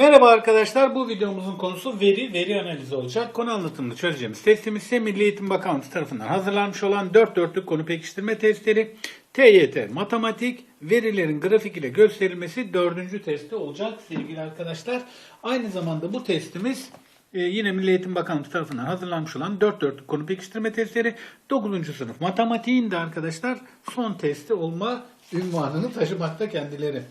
Merhaba arkadaşlar. Bu videomuzun konusu veri, veri analizi olacak. Konu anlatımını çözeceğimiz testimiz ise Milli Eğitim Bakanlığı tarafından hazırlanmış olan 4 dörtlük konu pekiştirme testleri. TYT Matematik verilerin grafik ile gösterilmesi dördüncü testi olacak sevgili arkadaşlar. Aynı zamanda bu testimiz e, yine Milli Eğitim Bakanlığı tarafından hazırlanmış olan 4 dörtlük konu pekiştirme testleri 9. sınıf matematiğin de arkadaşlar son testi olma ünvanını taşımakta kendileri.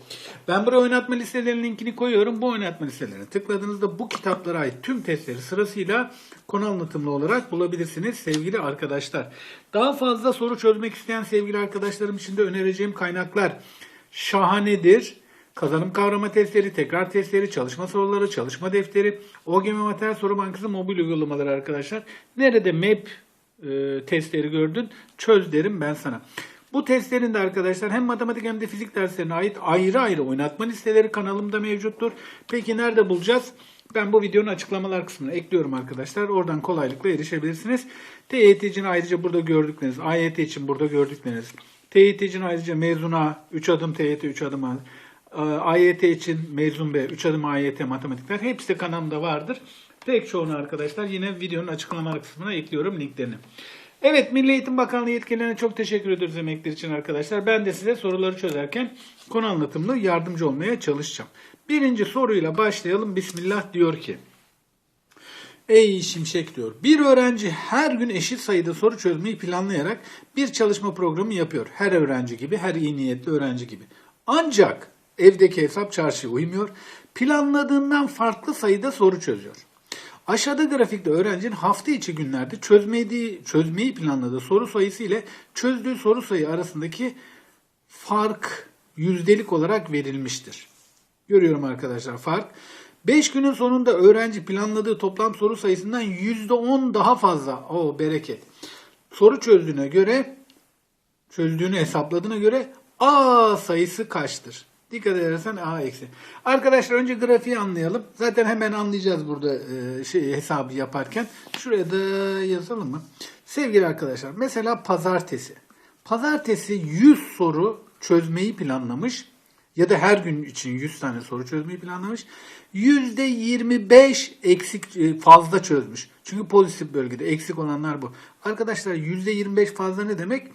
Ben buraya oynatma listelerinin linkini koyuyorum. Bu oynatma listelerine tıkladığınızda bu kitaplara ait tüm testleri sırasıyla konu anlatımlı olarak bulabilirsiniz sevgili arkadaşlar. Daha fazla soru çözmek isteyen sevgili arkadaşlarım için de önereceğim kaynaklar şahanedir. Kazanım kavrama testleri, tekrar testleri, çalışma soruları, çalışma defteri, OGM Materyal Soru Bankası mobil uygulamaları arkadaşlar. Nerede map e, testleri gördün çöz derim ben sana. Bu testlerin de arkadaşlar hem matematik hem de fizik derslerine ait ayrı ayrı oynatma listeleri kanalımda mevcuttur. Peki nerede bulacağız? Ben bu videonun açıklamalar kısmına ekliyorum arkadaşlar. Oradan kolaylıkla erişebilirsiniz. TYT için ayrıca burada gördükleriniz, AYT için burada gördükleriniz, TYT için ayrıca mezuna 3 adım TYT 3 adım AYT için mezun B 3 adım AYT matematikler hepsi kanalımda vardır. Pek çoğunu arkadaşlar yine videonun açıklamalar kısmına ekliyorum linklerini. Evet Milli Eğitim Bakanlığı yetkililerine çok teşekkür ediyoruz emekler için arkadaşlar. Ben de size soruları çözerken konu anlatımlı yardımcı olmaya çalışacağım. Birinci soruyla başlayalım. Bismillah diyor ki. Ey Şimşek diyor. Bir öğrenci her gün eşit sayıda soru çözmeyi planlayarak bir çalışma programı yapıyor. Her öğrenci gibi, her iyi niyetli öğrenci gibi. Ancak evdeki hesap çarşıya uymuyor. Planladığından farklı sayıda soru çözüyor. Aşağıda grafikte öğrencinin hafta içi günlerde çözmeyi, çözmeyi planladığı soru sayısı ile çözdüğü soru sayı arasındaki fark yüzdelik olarak verilmiştir. Görüyorum arkadaşlar fark. 5 günün sonunda öğrenci planladığı toplam soru sayısından %10 daha fazla. O bereket. Soru çözdüğüne göre çözdüğünü hesapladığına göre A sayısı kaçtır? Dikkat edersen A eksi. Arkadaşlar önce grafiği anlayalım. Zaten hemen anlayacağız burada e, şey hesabı yaparken. Şuraya da yazalım mı? Sevgili arkadaşlar mesela pazartesi. Pazartesi 100 soru çözmeyi planlamış ya da her gün için 100 tane soru çözmeyi planlamış. %25 eksik e, fazla çözmüş. Çünkü pozitif bölgede eksik olanlar bu. Arkadaşlar %25 fazla ne demek?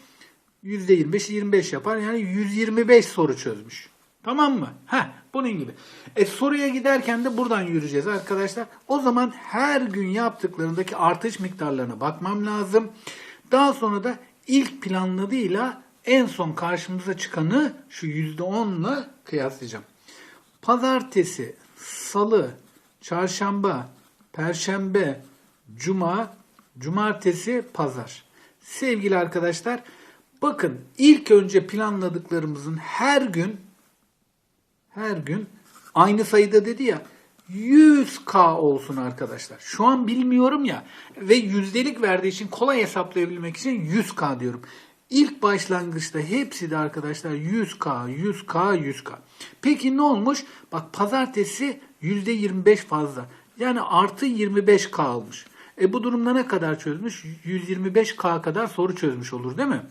%25 25 yapar. Yani 125 soru çözmüş. Tamam mı? Heh, bunun gibi. E, soruya giderken de buradan yürüyeceğiz arkadaşlar. O zaman her gün yaptıklarındaki artış miktarlarına bakmam lazım. Daha sonra da ilk planladığıyla en son karşımıza çıkanı şu %10'la kıyaslayacağım. Pazartesi, salı, çarşamba, perşembe, cuma, cumartesi, pazar. Sevgili arkadaşlar, bakın ilk önce planladıklarımızın her gün her gün aynı sayıda dedi ya 100k olsun arkadaşlar. Şu an bilmiyorum ya ve yüzdelik verdiği için kolay hesaplayabilmek için 100k diyorum. İlk başlangıçta hepsi de arkadaşlar 100k, 100k, 100k. Peki ne olmuş? Bak pazartesi %25 fazla. Yani artı 25k almış. E bu durumda ne kadar çözmüş? 125k kadar soru çözmüş olur değil mi?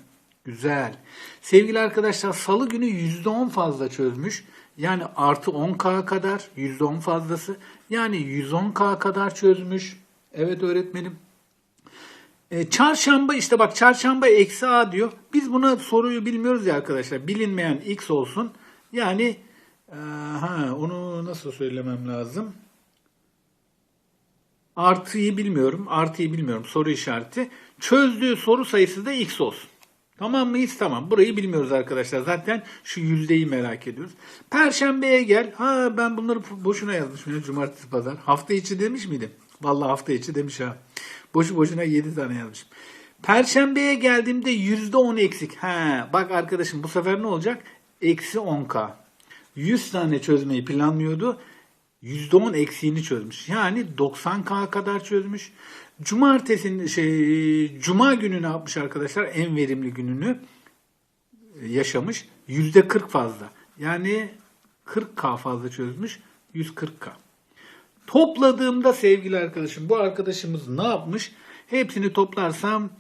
Güzel. Sevgili arkadaşlar salı günü %10 fazla çözmüş. Yani artı 10K kadar %10 fazlası. Yani 110K kadar çözmüş. Evet öğretmenim. E, çarşamba işte bak çarşamba eksi A diyor. Biz buna soruyu bilmiyoruz ya arkadaşlar. Bilinmeyen X olsun. Yani e, ha, onu nasıl söylemem lazım? Artıyı bilmiyorum. Artıyı bilmiyorum. Soru işareti. Çözdüğü soru sayısı da X olsun. Tamam mıyız? Tamam. Burayı bilmiyoruz arkadaşlar. Zaten şu yüzdeyi merak ediyoruz. Perşembeye gel. Ha ben bunları boşuna yazmışım. Ya, cumartesi pazar. Hafta içi demiş miydim? Vallahi hafta içi demiş ha. Boşu boşuna 7 tane yazmışım. Perşembeye geldiğimde %10 eksik. Ha, bak arkadaşım bu sefer ne olacak? Eksi 10K. 100 tane çözmeyi planlıyordu. %10 eksiğini çözmüş. Yani 90K kadar çözmüş. Cumartesinin şey Cuma günü ne yapmış arkadaşlar? En verimli gününü yaşamış. %40 fazla. Yani 40K fazla çözmüş. 140K. Topladığımda sevgili arkadaşım bu arkadaşımız ne yapmış? Hepsini toplarsam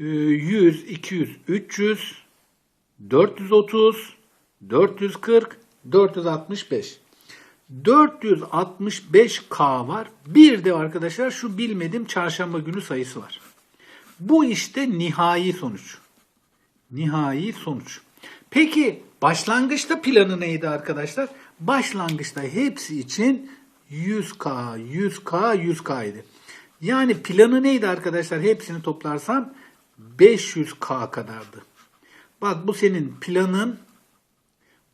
e, 100, 200, 300, 430, 440, 465. 465K var. Bir de arkadaşlar şu bilmediğim çarşamba günü sayısı var. Bu işte nihai sonuç. Nihai sonuç. Peki başlangıçta planı neydi arkadaşlar? Başlangıçta hepsi için 100K, 100K, 100K idi. Yani planı neydi arkadaşlar? Hepsini toplarsam 500K kadardı. Bak bu senin planın,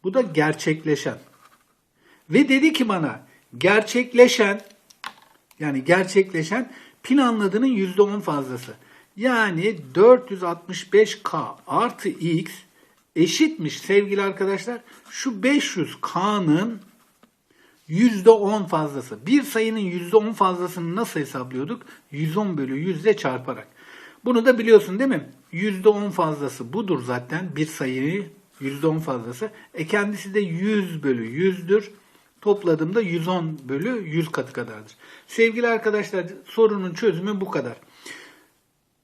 bu da gerçekleşen. Ve dedi ki bana gerçekleşen yani gerçekleşen planladığının %10 fazlası. Yani 465K artı X eşitmiş sevgili arkadaşlar. Şu 500K'nın %10 fazlası. Bir sayının %10 fazlasını nasıl hesaplıyorduk? 110 bölü 100 ile çarparak. Bunu da biliyorsun değil mi? %10 fazlası budur zaten bir sayıyı %10 fazlası. E kendisi de 100 bölü 100'dür. Topladığımda 110 bölü 100 katı kadardır. Sevgili arkadaşlar sorunun çözümü bu kadar.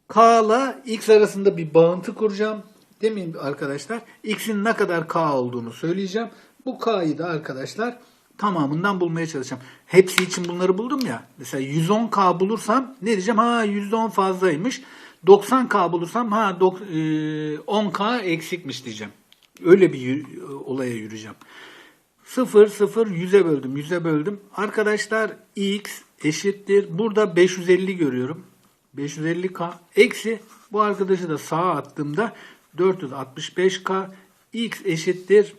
K ile X arasında bir bağıntı kuracağım. Demin arkadaşlar X'in ne kadar K olduğunu söyleyeceğim. Bu K'yı da arkadaşlar tamamından bulmaya çalışacağım. Hepsi için bunları buldum ya. Mesela 110K bulursam ne diyeceğim? Ha %10 fazlaymış. 90K bulursam ha dok- e, 10K eksikmiş diyeceğim. Öyle bir yü- olaya yürüyeceğim. 0, 0, 100'e böldüm, 100'e böldüm. Arkadaşlar x eşittir. Burada 550 görüyorum. 550k eksi bu arkadaşı da sağa attığımda 465k x eşittir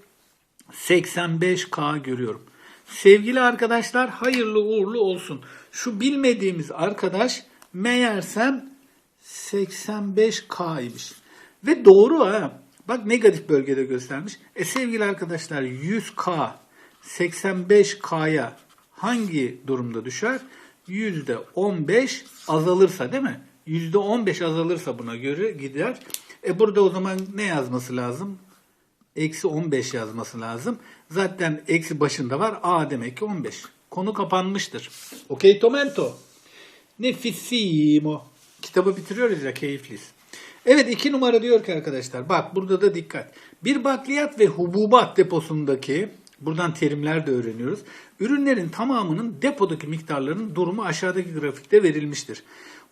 85k görüyorum. Sevgili arkadaşlar hayırlı uğurlu olsun. Şu bilmediğimiz arkadaş meğersem 85k'ymış. Ve doğru ha. Bak negatif bölgede göstermiş. E sevgili arkadaşlar 100k 85k'ya hangi durumda düşer? %15 azalırsa değil mi? %15 azalırsa buna göre gider. E burada o zaman ne yazması lazım? Eksi 15 yazması lazım. Zaten eksi başında var. A demek ki 15. Konu kapanmıştır. Okey Tomento. Nefissimo. Kitabı bitiriyoruz ya keyifliyiz. Evet iki numara diyor ki arkadaşlar bak burada da dikkat. Bir bakliyat ve hububat deposundaki buradan terimler de öğreniyoruz. Ürünlerin tamamının depodaki miktarlarının durumu aşağıdaki grafikte verilmiştir.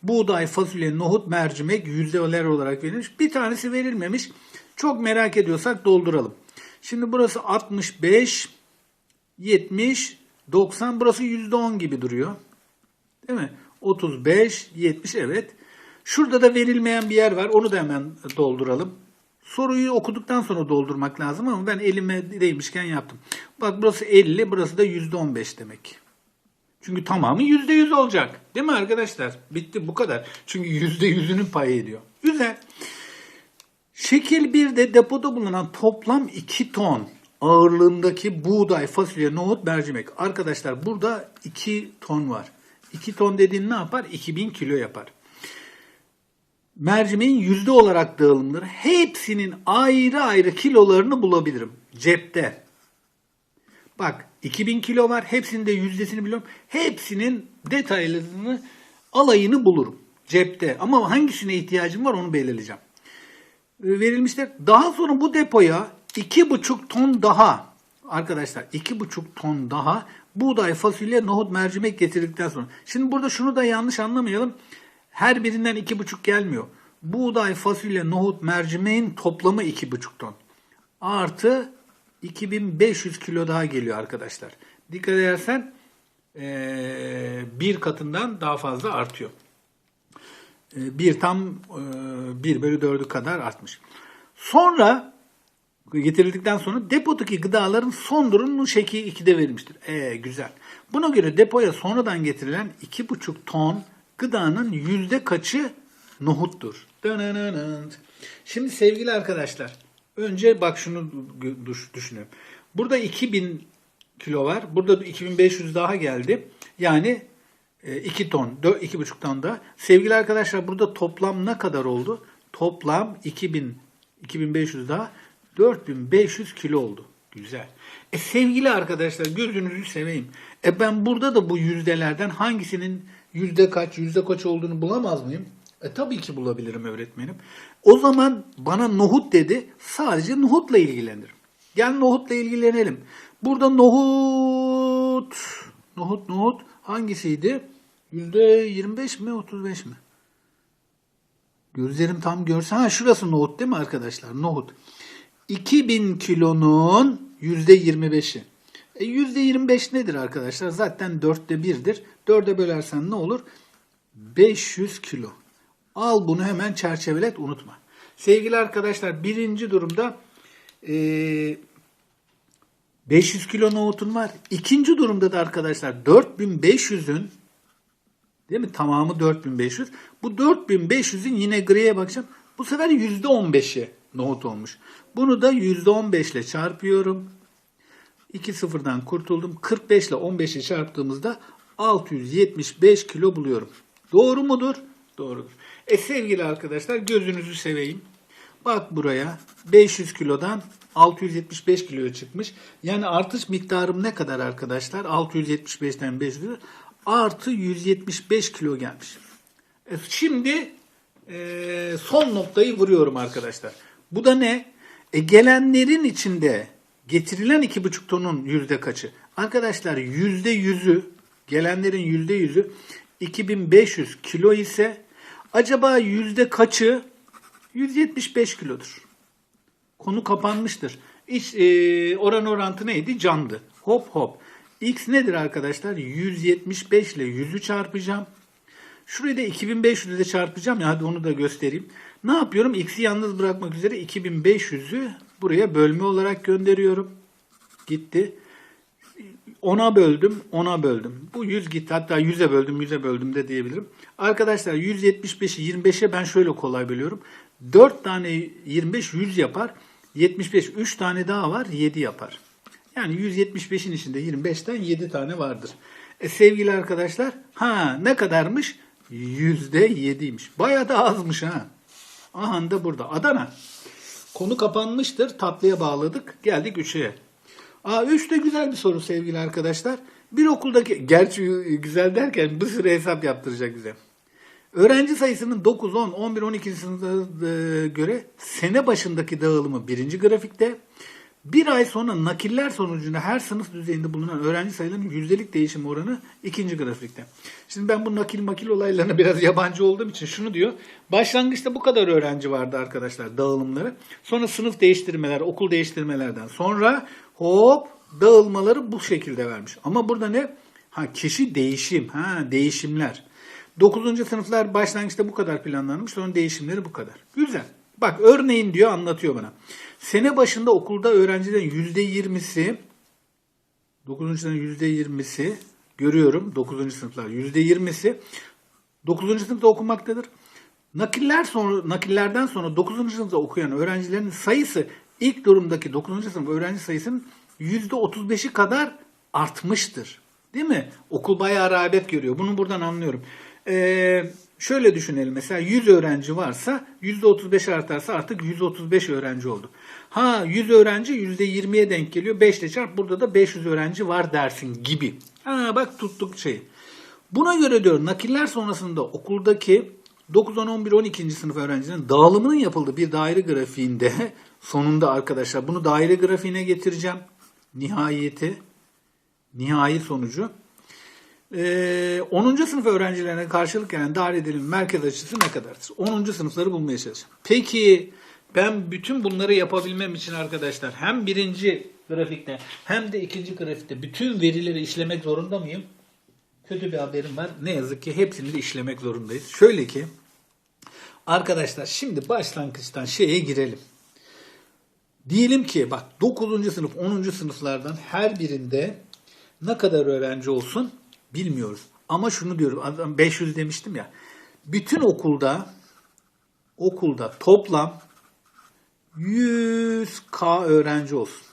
Buğday, fasulye, nohut, mercimek yüzdeler olarak verilmiş. Bir tanesi verilmemiş. Çok merak ediyorsak dolduralım. Şimdi burası 65, 70, 90 burası %10 gibi duruyor. Değil mi? 35, 70 evet. Şurada da verilmeyen bir yer var. Onu da hemen dolduralım. Soruyu okuduktan sonra doldurmak lazım ama ben elime değmişken yaptım. Bak burası 50, burası da %15 demek. Çünkü tamamı %100 olacak. Değil mi arkadaşlar? Bitti bu kadar. Çünkü %100'ünü pay ediyor. Güzel. Şekil 1'de depoda bulunan toplam 2 ton ağırlığındaki buğday, fasulye, nohut, mercimek. Arkadaşlar burada 2 ton var. 2 ton dediğin ne yapar? 2000 kilo yapar. Mercimeğin yüzde olarak dağılımları hepsinin ayrı ayrı kilolarını bulabilirim cepte. Bak 2000 kilo var. Hepsinin de yüzdesini biliyorum. Hepsinin detaylarını alayını bulurum cepte. Ama hangisine ihtiyacım var onu belirleyeceğim. E, Verilmişler. Daha sonra bu depoya 2,5 ton daha arkadaşlar 2,5 ton daha buğday, fasulye, nohut, mercimek getirdikten sonra. Şimdi burada şunu da yanlış anlamayalım. Her birinden 2,5 gelmiyor. Buğday, fasulye, nohut, mercimeğin toplamı 2,5 ton. Artı 2500 kilo daha geliyor arkadaşlar. Dikkat edersen eee, bir katından daha fazla artıyor. E, bir tam e, 1 bölü 4'ü kadar artmış. Sonra getirildikten sonra depodaki gıdaların son durumunun şekli 2'de verilmiştir. E güzel. Buna göre depoya sonradan getirilen 2,5 ton gıdanın yüzde kaçı nohuttur? Şimdi sevgili arkadaşlar önce bak şunu düş- düşünüyorum. Burada 2000 kilo var. Burada da 2500 daha geldi. Yani 2 ton, 2,5 ton da. Sevgili arkadaşlar burada toplam ne kadar oldu? Toplam 2000, 2500 daha 4500 kilo oldu. Güzel. E sevgili arkadaşlar gözünüzü seveyim. E ben burada da bu yüzdelerden hangisinin yüzde kaç, yüzde kaç olduğunu bulamaz mıyım? E tabii ki bulabilirim öğretmenim. O zaman bana nohut dedi. Sadece nohutla ilgilenirim. Gel nohutla ilgilenelim. Burada nohut nohut, nohut, hangisiydi? %25 mi 35 mi? Gözlerim tam görse. Ha şurası nohut değil mi arkadaşlar? Nohut. 2000 kilonun %25'i. E %25 nedir arkadaşlar? Zaten dörtte birdir. Dörde bölersen ne olur? 500 kilo. Al bunu hemen çerçevelet unutma. Sevgili arkadaşlar birinci durumda eee 500 kilo nohutun var. İkinci durumda da arkadaşlar 4500'ün değil mi? Tamamı 4500. Bu 4500'ün yine griye bakacağım. Bu sefer %15'i nohut olmuş. Bunu da %15 ile çarpıyorum. 2 sıfırdan kurtuldum. 45 ile 15'i çarptığımızda 675 kilo buluyorum. Doğru mudur? Doğrudur. E sevgili arkadaşlar gözünüzü seveyim. Bak buraya 500 kilodan 675 kiloya çıkmış. Yani artış miktarım ne kadar arkadaşlar? 675'ten 500 artı 175 kilo gelmiş. E, şimdi e, son noktayı vuruyorum arkadaşlar. Bu da ne? E, gelenlerin içinde getirilen 2,5 tonun yüzde kaçı? Arkadaşlar yüzde yüzü, gelenlerin yüzde yüzü 2500 kilo ise acaba yüzde kaçı 175 kilodur? Konu kapanmıştır. İç, e, oran orantı neydi? Candı. Hop hop. X nedir arkadaşlar? 175 ile 100'ü çarpacağım. Şurayı da 2500 ile çarpacağım ya hadi onu da göstereyim. Ne yapıyorum? X'i yalnız bırakmak üzere 2500'ü buraya bölme olarak gönderiyorum. Gitti. 10'a böldüm, 10'a böldüm. Bu 100 gitti. Hatta 100'e böldüm, 100'e böldüm de diyebilirim. Arkadaşlar 175'i 25'e ben şöyle kolay bölüyorum. 4 tane 25 100 yapar. 75 3 tane daha var 7 yapar. Yani 175'in içinde 25'ten 7 tane vardır. E sevgili arkadaşlar ha ne kadarmış? %7'ymiş. Bayağı da azmış ha. Aha da burada. Adana. Konu kapanmıştır. Tatlıya bağladık. Geldik 3'e. Aa 3 de güzel bir soru sevgili arkadaşlar. Bir okuldaki, gerçi güzel derken bir sürü hesap yaptıracak bize. Öğrenci sayısının 9, 10, 11, 12. sınıfa göre sene başındaki dağılımı birinci grafikte. Bir ay sonra nakiller sonucunda her sınıf düzeyinde bulunan öğrenci sayılarının yüzdelik değişim oranı ikinci grafikte. Şimdi ben bu nakil makil olaylarına biraz yabancı olduğum için şunu diyor. Başlangıçta bu kadar öğrenci vardı arkadaşlar dağılımları. Sonra sınıf değiştirmeler, okul değiştirmelerden sonra hop dağılmaları bu şekilde vermiş. Ama burada ne? Ha kişi değişim, ha değişimler. 9. sınıflar başlangıçta bu kadar planlanmış, sonra değişimleri bu kadar. Güzel. Bak örneğin diyor anlatıyor bana. Sene başında okulda öğrencilerin %20'si 9. sınıfın %20'si görüyorum 9. sınıflar %20'si 9. sınıfta okumaktadır. Nakiller sonra nakillerden sonra 9. sınıfta okuyan öğrencilerin sayısı ilk durumdaki 9. sınıf öğrenci sayısının %35'i kadar artmıştır. Değil mi? Okul bayağı rağbet görüyor. Bunu buradan anlıyorum. Ee, şöyle düşünelim. Mesela 100 öğrenci varsa %35 artarsa artık 135 öğrenci oldu. Ha 100 öğrenci %20'ye denk geliyor. 5 ile çarp burada da 500 öğrenci var dersin gibi. Ha bak tuttuk şeyi. Buna göre diyor nakiller sonrasında okuldaki 9, 10, 11, 12. sınıf öğrencilerin dağılımının yapıldığı bir daire grafiğinde sonunda arkadaşlar bunu daire grafiğine getireceğim. Nihayeti, nihai sonucu. Ee, 10. sınıf öğrencilerine karşılık gelen daire edilen merkez açısı ne kadardır? 10. sınıfları bulmaya çalışacağım. Peki ben bütün bunları yapabilmem için arkadaşlar hem birinci grafikte hem de ikinci grafikte bütün verileri işlemek zorunda mıyım? Kötü bir haberim var. Ne yazık ki hepsini de işlemek zorundayız. Şöyle ki arkadaşlar şimdi başlangıçtan şeye girelim. Diyelim ki bak 9. sınıf 10. sınıflardan her birinde ne kadar öğrenci olsun bilmiyoruz. Ama şunu diyorum adam 500 demiştim ya. Bütün okulda okulda toplam 100k öğrenci olsun.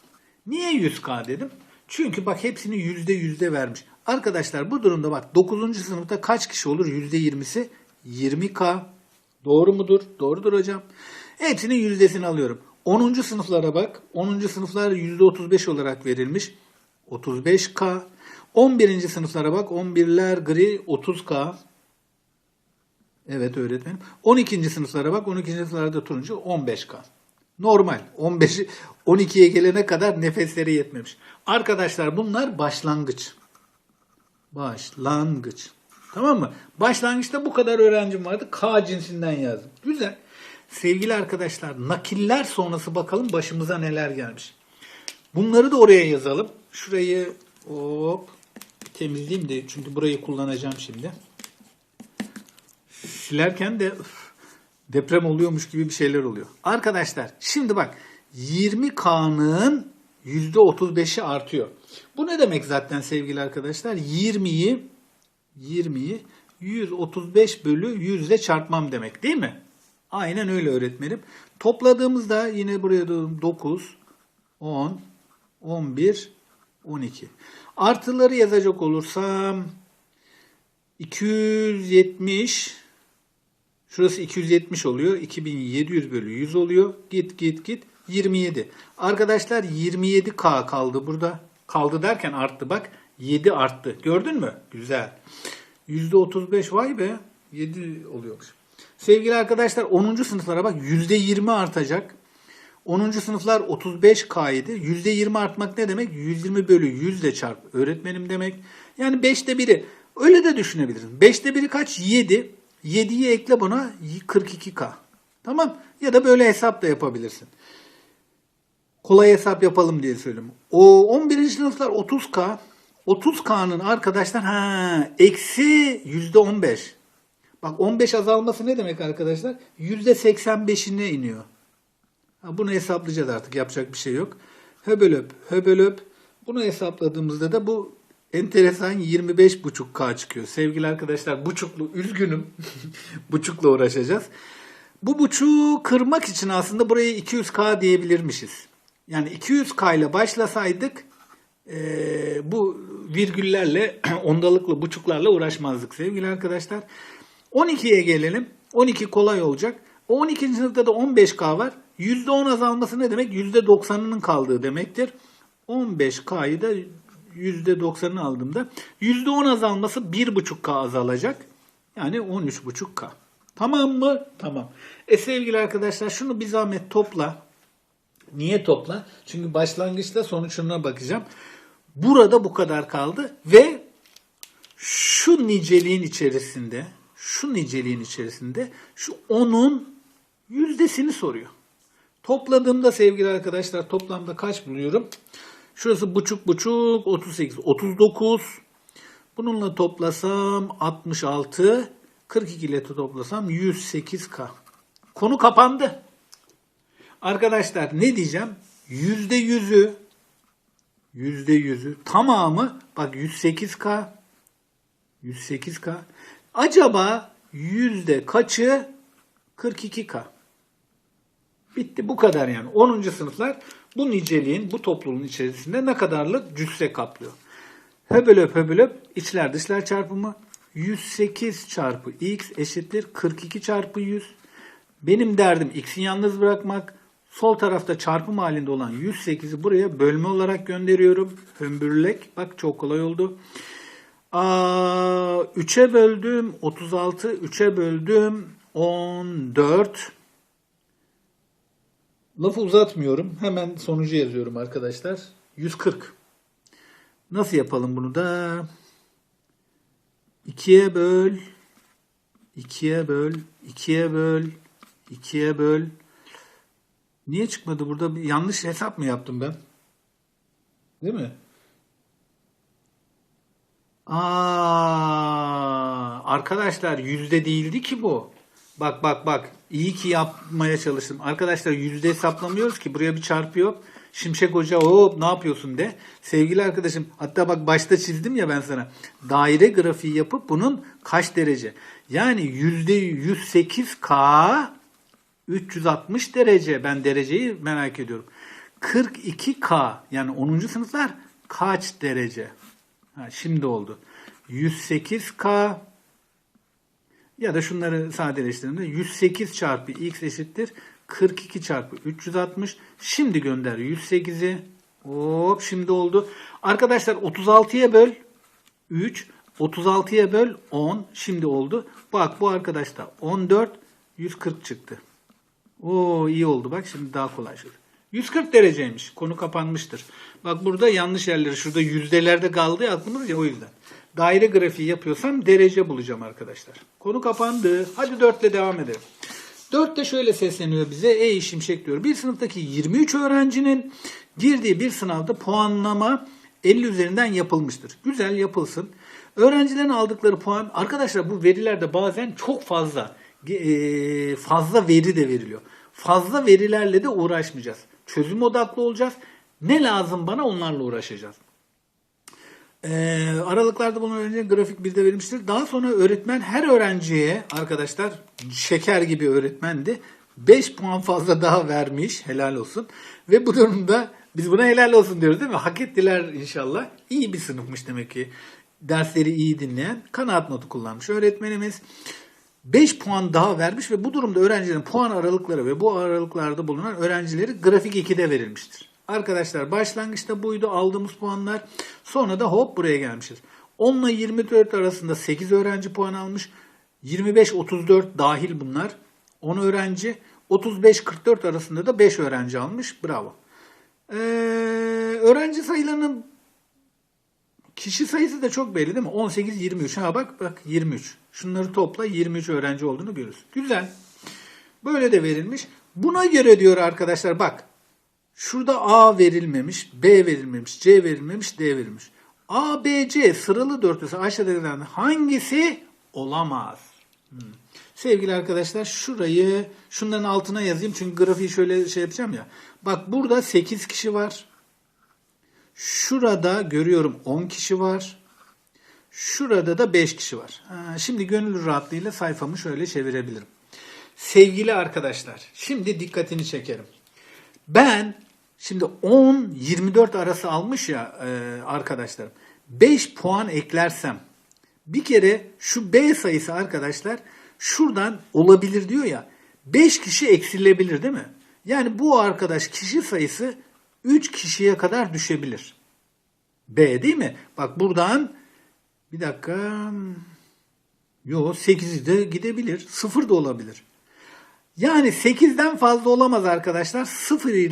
Niye 100k dedim? Çünkü bak hepsini yüzde yüzde vermiş. Arkadaşlar bu durumda bak 9. sınıfta kaç kişi olur? Yüzde 20'si 20k. Doğru mudur? Doğrudur hocam. Hepsinin yüzdesini alıyorum. 10. sınıflara bak. 10. sınıflar %35 olarak verilmiş. 35K. 11. sınıflara bak. 11'ler gri 30K. Evet öğretmenim. 12. sınıflara bak. 12. sınıflarda turuncu 15K. Normal. 15 12'ye gelene kadar nefesleri yetmemiş. Arkadaşlar bunlar başlangıç. Başlangıç. Tamam mı? Başlangıçta bu kadar öğrencim vardı. K cinsinden yazdım. Güzel. Sevgili arkadaşlar nakiller sonrası bakalım başımıza neler gelmiş. Bunları da oraya yazalım. Şurayı hop temizleyeyim de çünkü burayı kullanacağım şimdi. Silerken de üf, deprem oluyormuş gibi bir şeyler oluyor. Arkadaşlar şimdi bak 20K'nın %35'i artıyor. Bu ne demek zaten sevgili arkadaşlar? 20'yi 20'yi 135 bölü 100 ile çarpmam demek değil mi? Aynen öyle öğretmenim. Topladığımızda yine buraya da 9, 10, 11, 12. Artıları yazacak olursam 270 Şurası 270 oluyor. 2700 bölü 100 oluyor. Git git git. 27. Arkadaşlar 27K kaldı burada. Kaldı derken arttı bak. 7 arttı. Gördün mü? Güzel. %35 vay be. 7 oluyormuş. Sevgili arkadaşlar 10. sınıflara bak %20 artacak. 10. sınıflar 35K idi. %20 artmak ne demek? 120 bölü 100 ile çarp öğretmenim demek. Yani 5'te 1'i. Öyle de düşünebilirsin. 5'te 1'i kaç? 7. 7'yi ekle buna 42K. Tamam. Ya da böyle hesap da yapabilirsin. Kolay hesap yapalım diye söylüyorum. O 11. sınıflar 30K. 30K'nın arkadaşlar ha eksi %15. Bak 15 azalması ne demek arkadaşlar? %85'ine iniyor. Ha, bunu hesaplayacağız artık. Yapacak bir şey yok. Höbölöp, höbölöp. Bunu hesapladığımızda da bu enteresan 25,5K çıkıyor. Sevgili arkadaşlar buçuklu üzgünüm. buçukla uğraşacağız. Bu buçuğu kırmak için aslında buraya 200K diyebilirmişiz. Yani 200K ile başlasaydık eee, bu virgüllerle, ondalıklı buçuklarla uğraşmazdık sevgili arkadaşlar. 12'ye gelelim. 12 kolay olacak. O 12. sınıfta da 15K var. %10 azalması ne demek? %90'ının kaldığı demektir. 15K'yı da %90'ını aldığımda %10 azalması 1,5K azalacak. Yani 13,5K. Tamam mı? Tamam. E sevgili arkadaşlar şunu bir zahmet topla. Niye topla? Çünkü başlangıçta sonuçlarına bakacağım. Burada bu kadar kaldı ve şu niceliğin içerisinde şu niceliğin içerisinde şu 10'un yüzdesini soruyor. Topladığımda sevgili arkadaşlar toplamda kaç buluyorum? Şurası buçuk buçuk 38 39 bununla toplasam 66 42 ile toplasam 108K. Konu kapandı. Arkadaşlar ne diyeceğim? Yüzde yüzü yüzde yüzü tamamı bak 108K 108K acaba yüzde kaçı 42K? Bitti bu kadar yani. 10. sınıflar bu niceliğin bu topluluğun içerisinde ne kadarlık cüsse kaplıyor. Höbölöp höbölöp içler dışlar çarpımı 108 çarpı x eşittir 42 çarpı 100. Benim derdim x'i yalnız bırakmak. Sol tarafta çarpım halinde olan 108'i buraya bölme olarak gönderiyorum. Hömbürlek. Bak çok kolay oldu. Aa, 3'e böldüm 36. 3'e böldüm 14. Lafı uzatmıyorum. Hemen sonucu yazıyorum arkadaşlar. 140. Nasıl yapalım bunu da? 2'ye böl. 2'ye böl. 2'ye böl. 2'ye böl. Niye çıkmadı burada? Bir yanlış hesap mı yaptım ben? Değil mi? Aa, arkadaşlar yüzde değildi ki bu. Bak bak bak. İyi ki yapmaya çalıştım. Arkadaşlar yüzde hesaplamıyoruz ki. Buraya bir çarpı yok. Şimşek Hoca hop ne yapıyorsun de. Sevgili arkadaşım hatta bak başta çizdim ya ben sana. Daire grafiği yapıp bunun kaç derece? Yani yüzde 108K 360 derece. Ben dereceyi merak ediyorum. 42K yani 10. sınıflar kaç derece? Ha, şimdi oldu. 108K ya da şunları sadeleştirdiğimde 108 çarpı x eşittir 42 çarpı 360. Şimdi gönder 108'i. Hop şimdi oldu. Arkadaşlar 36'ya böl 3. 36'ya böl 10. Şimdi oldu. Bak bu arkadaşta 14 140 çıktı. Oo iyi oldu bak şimdi daha kolay şöyle. 140 dereceymiş. Konu kapanmıştır. Bak burada yanlış yerleri şurada yüzdelerde kaldı ya aklımız ya o yüzden. Daire grafiği yapıyorsam derece bulacağım arkadaşlar. Konu kapandı. Hadi 4 ile devam edelim. 4 de şöyle sesleniyor bize. Ey şimşek diyor. Bir sınıftaki 23 öğrencinin girdiği bir sınavda puanlama 50 üzerinden yapılmıştır. Güzel yapılsın. Öğrencilerin aldıkları puan arkadaşlar bu verilerde bazen çok fazla e, fazla veri de veriliyor. Fazla verilerle de uğraşmayacağız. Çözüm odaklı olacağız. Ne lazım bana onlarla uğraşacağız. Ee, aralıklarda bunun öğrenci grafik bizde verilmiştir. Daha sonra öğretmen her öğrenciye arkadaşlar şeker gibi öğretmendi. 5 puan fazla daha vermiş. Helal olsun. Ve bu durumda biz buna helal olsun diyoruz değil mi? Hak ettiler inşallah. İyi bir sınıfmış demek ki. Dersleri iyi dinleyen kanaat notu kullanmış öğretmenimiz. 5 puan daha vermiş ve bu durumda öğrencilerin puan aralıkları ve bu aralıklarda bulunan öğrencileri grafik 2'de verilmiştir. Arkadaşlar başlangıçta buydu aldığımız puanlar. Sonra da hop buraya gelmişiz. 10 ile 24 arasında 8 öğrenci puan almış. 25-34 dahil bunlar. 10 öğrenci. 35-44 arasında da 5 öğrenci almış. Bravo. Ee, öğrenci sayılarının kişi sayısı da çok belli değil mi? 18-23. Ha bak bak 23. Şunları topla 23 öğrenci olduğunu görürüz. Güzel. Böyle de verilmiş. Buna göre diyor arkadaşlar bak Şurada A verilmemiş, B verilmemiş, C verilmemiş, D verilmiş. A, B, C sıralı dörtlüsü aşağıdakilerden hangisi olamaz? Hmm. Sevgili arkadaşlar şurayı şunların altına yazayım çünkü grafiği şöyle şey yapacağım ya. Bak burada 8 kişi var. Şurada görüyorum 10 kişi var. Şurada da 5 kişi var. Ha, şimdi gönül rahatlığıyla sayfamı şöyle çevirebilirim. Sevgili arkadaşlar şimdi dikkatini çekerim. Ben Şimdi 10-24 arası almış ya e, arkadaşlarım. 5 puan eklersem bir kere şu B sayısı arkadaşlar şuradan olabilir diyor ya. 5 kişi eksilebilir değil mi? Yani bu arkadaş kişi sayısı 3 kişiye kadar düşebilir. B değil mi? Bak buradan bir dakika Yo 8 de gidebilir. 0 da olabilir. Yani 8'den fazla olamaz arkadaşlar. 0 ile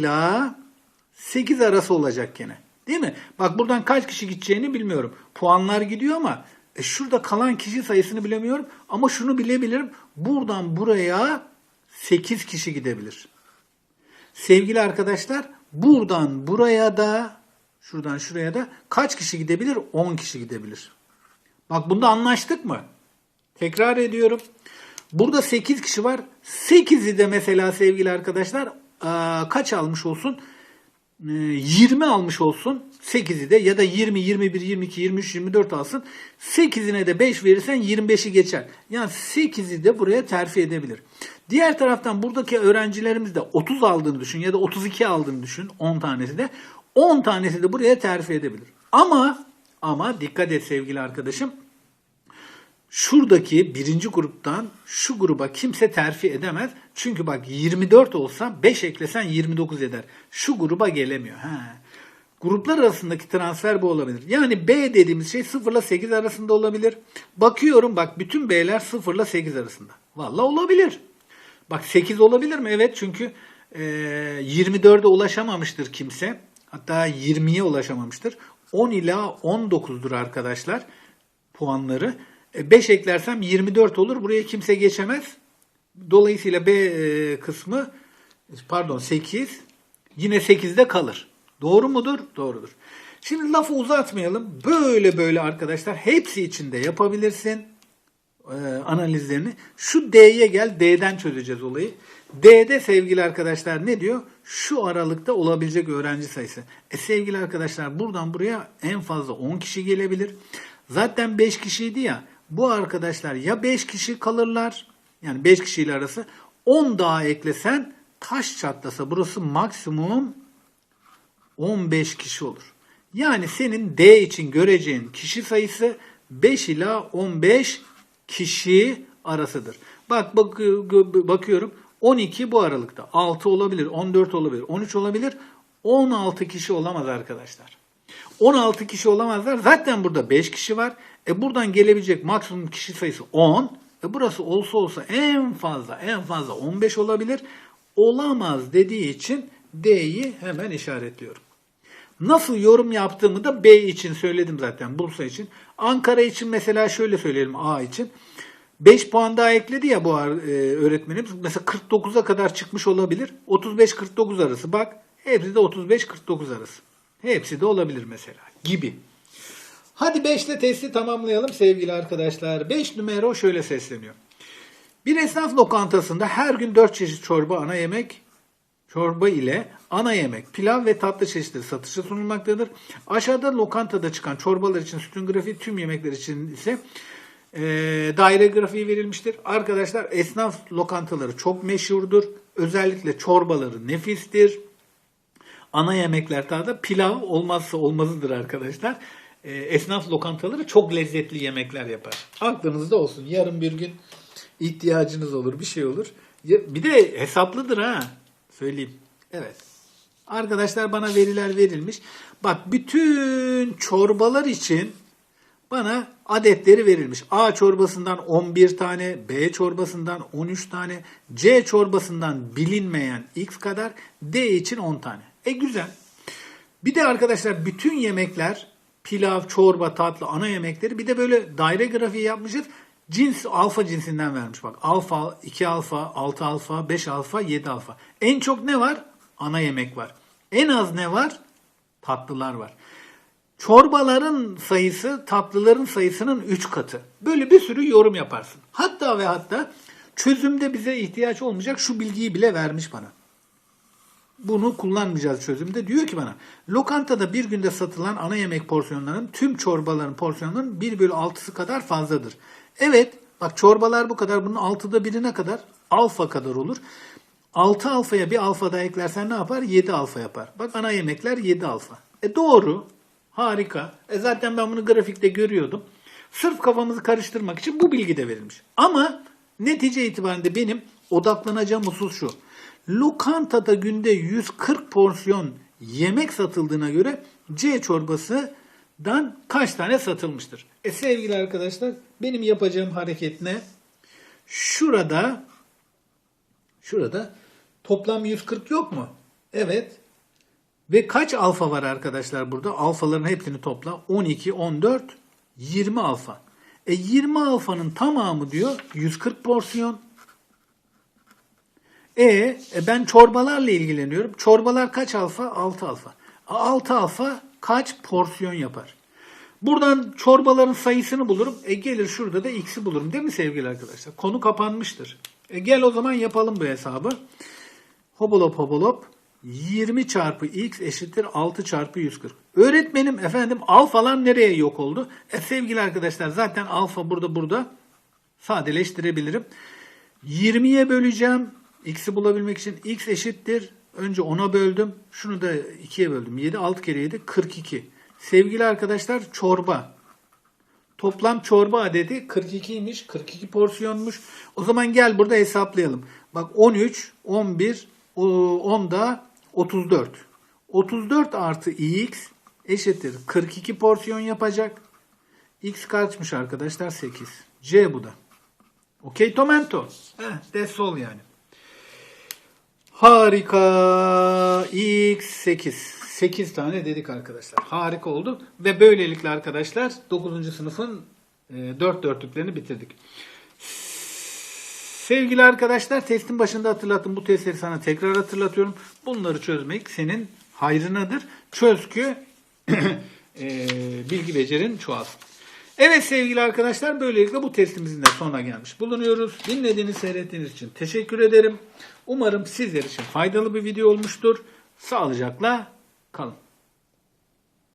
8 arası olacak gene. Değil mi? Bak buradan kaç kişi gideceğini bilmiyorum. Puanlar gidiyor ama e şurada kalan kişi sayısını bilemiyorum. Ama şunu bilebilirim. Buradan buraya 8 kişi gidebilir. Sevgili arkadaşlar buradan buraya da şuradan şuraya da kaç kişi gidebilir? 10 kişi gidebilir. Bak bunda anlaştık mı? Tekrar ediyorum. Burada 8 kişi var. 8'i de mesela sevgili arkadaşlar kaç almış olsun? 20 ee, almış olsun 8'i de ya da 20, 21, 22, 23, 24 alsın. 8'ine de 5 verirsen 25'i geçer. Yani 8'i de buraya terfi edebilir. Diğer taraftan buradaki öğrencilerimiz de 30 aldığını düşün ya da 32 aldığını düşün 10 tanesi de. 10 tanesi de buraya terfi edebilir. Ama ama dikkat et sevgili arkadaşım şuradaki birinci gruptan şu gruba kimse terfi edemez. Çünkü bak 24 olsa 5 eklesen 29 eder. Şu gruba gelemiyor. Ha. Gruplar arasındaki transfer bu olabilir. Yani B dediğimiz şey 0 ile 8 arasında olabilir. Bakıyorum bak bütün B'ler 0 ile 8 arasında. Valla olabilir. Bak 8 olabilir mi? Evet çünkü e, 24'e ulaşamamıştır kimse. Hatta 20'ye ulaşamamıştır. 10 ila 19'dur arkadaşlar puanları. 5 e, eklersem 24 olur. Buraya kimse geçemez. Dolayısıyla B e, kısmı pardon 8 yine 8'de kalır. Doğru mudur? Doğrudur. Şimdi lafı uzatmayalım. Böyle böyle arkadaşlar hepsi içinde yapabilirsin e, analizlerini. Şu D'ye gel. D'den çözeceğiz olayı. D'de sevgili arkadaşlar ne diyor? Şu aralıkta olabilecek öğrenci sayısı. E sevgili arkadaşlar buradan buraya en fazla 10 kişi gelebilir. Zaten 5 kişiydi ya bu arkadaşlar ya 5 kişi kalırlar yani 5 kişiyle arası 10 daha eklesen taş çatlasa burası maksimum 15 kişi olur. Yani senin D için göreceğin kişi sayısı 5 ila 15 kişi arasıdır. Bak, bak bakıyorum 12 bu aralıkta. 6 olabilir, 14 olabilir, 13 olabilir. 16 kişi olamaz arkadaşlar. 16 kişi olamazlar. Zaten burada 5 kişi var. E buradan gelebilecek maksimum kişi sayısı 10. E burası olsa olsa en fazla en fazla 15 olabilir. Olamaz dediği için D'yi hemen işaretliyorum. Nasıl yorum yaptığımı da B için söyledim zaten Bursa için. Ankara için mesela şöyle söyleyelim A için. 5 puan daha ekledi ya bu e, öğretmenimiz. Mesela 49'a kadar çıkmış olabilir. 35-49 arası bak. Hepsi de 35-49 arası. Hepsi de olabilir mesela gibi. Hadi 5 ile testi tamamlayalım sevgili arkadaşlar. 5 numara şöyle sesleniyor. Bir esnaf lokantasında her gün 4 çeşit çorba, ana yemek, çorba ile ana yemek, pilav ve tatlı çeşitleri satışa sunulmaktadır. Aşağıda lokantada çıkan çorbalar için sütun grafiği, tüm yemekler için ise e, daire grafiği verilmiştir. Arkadaşlar esnaf lokantaları çok meşhurdur. Özellikle çorbaları nefistir. Ana yemekler tarzı pilav olmazsa olmazıdır arkadaşlar. E, esnaf lokantaları çok lezzetli yemekler yapar. Aklınızda olsun. Yarın bir gün ihtiyacınız olur, bir şey olur. Bir de hesaplıdır ha. Söyleyeyim. Evet. Arkadaşlar bana veriler verilmiş. Bak bütün çorbalar için bana adetleri verilmiş. A çorbasından 11 tane, B çorbasından 13 tane, C çorbasından bilinmeyen X kadar, D için 10 tane. E güzel. Bir de arkadaşlar bütün yemekler pilav, çorba, tatlı, ana yemekleri bir de böyle daire grafiği yapmışız. Cins alfa cinsinden vermiş bak. Alfa, 2 alfa, 6 alfa, 5 alfa, 7 alfa. En çok ne var? Ana yemek var. En az ne var? Tatlılar var. Çorbaların sayısı tatlıların sayısının 3 katı. Böyle bir sürü yorum yaparsın. Hatta ve hatta çözümde bize ihtiyaç olmayacak şu bilgiyi bile vermiş bana bunu kullanmayacağız çözümde. Diyor ki bana lokantada bir günde satılan ana yemek porsiyonlarının tüm çorbaların porsiyonlarının 1 bölü 6'sı kadar fazladır. Evet bak çorbalar bu kadar bunun 6'da birine kadar alfa kadar olur. 6 alfaya bir alfa daha eklersen ne yapar? 7 alfa yapar. Bak ana yemekler 7 alfa. E doğru. Harika. E zaten ben bunu grafikte görüyordum. Sırf kafamızı karıştırmak için bu bilgi de verilmiş. Ama netice itibariyle benim odaklanacağım husus şu. Lokantada günde 140 porsiyon yemek satıldığına göre C çorbasından kaç tane satılmıştır? E sevgili arkadaşlar benim yapacağım hareket ne? Şurada şurada toplam 140 yok mu? Evet. Ve kaç alfa var arkadaşlar burada? Alfaların hepsini topla. 12, 14, 20 alfa. E 20 alfanın tamamı diyor 140 porsiyon. E, e ben çorbalarla ilgileniyorum. Çorbalar kaç alfa? 6 alfa. 6 alfa kaç porsiyon yapar? Buradan çorbaların sayısını bulurum. E gelir şurada da x'i bulurum. Değil mi sevgili arkadaşlar? Konu kapanmıştır. E gel o zaman yapalım bu hesabı. Hobolop hobolop 20 çarpı x eşittir 6 çarpı 140. Öğretmenim efendim alfalar nereye yok oldu? E sevgili arkadaşlar zaten alfa burada burada sadeleştirebilirim. 20'ye böleceğim. X'i bulabilmek için x eşittir. Önce 10'a böldüm. Şunu da 2'ye böldüm. 7, 6 kere 7, 42. Sevgili arkadaşlar çorba. Toplam çorba adedi 42'ymiş. 42 porsiyonmuş. O zaman gel burada hesaplayalım. Bak 13, 11, o- 10 da 34. 34 artı x eşittir 42 porsiyon yapacak. X kaçmış arkadaşlar? 8. C bu da. Okey tomento. Heh, that's all yani. Harika. X 8. 8 tane dedik arkadaşlar. Harika oldu. Ve böylelikle arkadaşlar 9. sınıfın e, 4 dörtlüklerini bitirdik. Sevgili arkadaşlar testin başında hatırlattım. Bu testleri sana tekrar hatırlatıyorum. Bunları çözmek senin hayrınadır. Çöz ki e, bilgi becerin çoğalsın. Evet sevgili arkadaşlar böylelikle bu testimizin de sonuna gelmiş bulunuyoruz. Dinlediğiniz, seyrettiğiniz için teşekkür ederim. Umarım sizler için faydalı bir video olmuştur. Sağlıcakla kalın.